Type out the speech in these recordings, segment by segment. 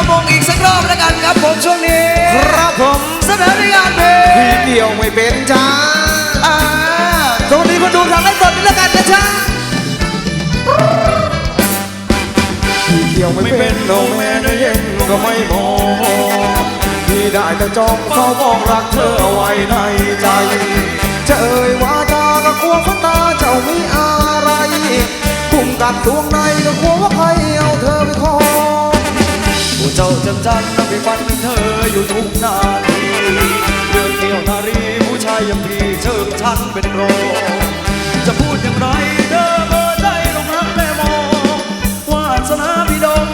ระมงอีกสักรอบแล้วกันครับผมช่วงนี้ ครับผมเสนอในงานเพลพี่งเกี่ยวไม่เป็นจ้าอ่าตรงนี้มาดูทางไลฟ์สดนี่แล้วกันนะจ๊ะพี่เกี่ยวไม่เป็นโนแม่ได้เย็นก็ไม่มองพี่ได้แต่จ้องเฝ้ามองรักเธอเอาไว้ในใจ จะเอ่ยว่าจาก็กลัวฟันตาเจ้ามีอะไรกุมกัดดวงในก็กลัวว่าใครเอา จ้าจำจันทร์นับไปฝันถึงเธออยู่ทุกนาทีเรื่องเกี่ยวนารีผู้ชายอย่างพี่เชิงชันเป็นรองจะพูดอย่างไรเด้อเบอร์ใจลงรักแต่มองวาสนาพี่ดง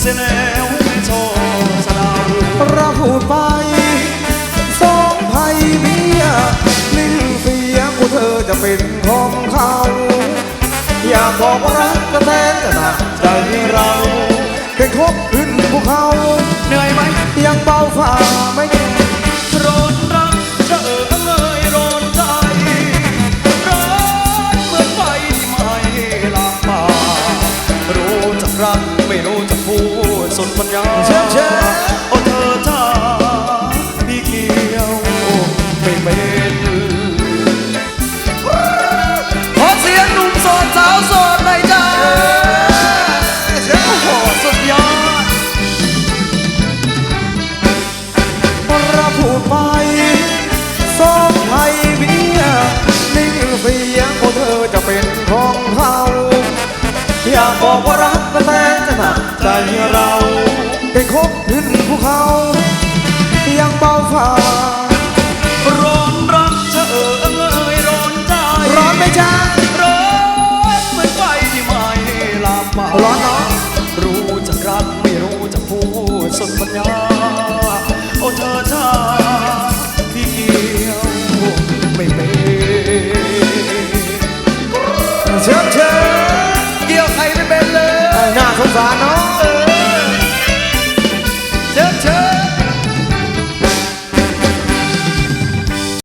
เสียแล้วไม่โชว์สดาเราพูดไปสองไพ่เมียนึ่งเสียงของเธอจะเป็นของเขา อยากบอกว่ารักก็แทนจะหนักใจเรา บอกว่ารักก็แทนจะหนักใจเราไปคบขึ้นภูเขายังเบาฝ่าร้อนรักเธอเอ่ยร้อนใจ ร้อนไหมจ้าร้อนเหมือนไฟที่ไหม้ลามมาร้อนเนาะรู้จักรักไม่รู้จักพูดสุดปัญญา สงสารเนาะ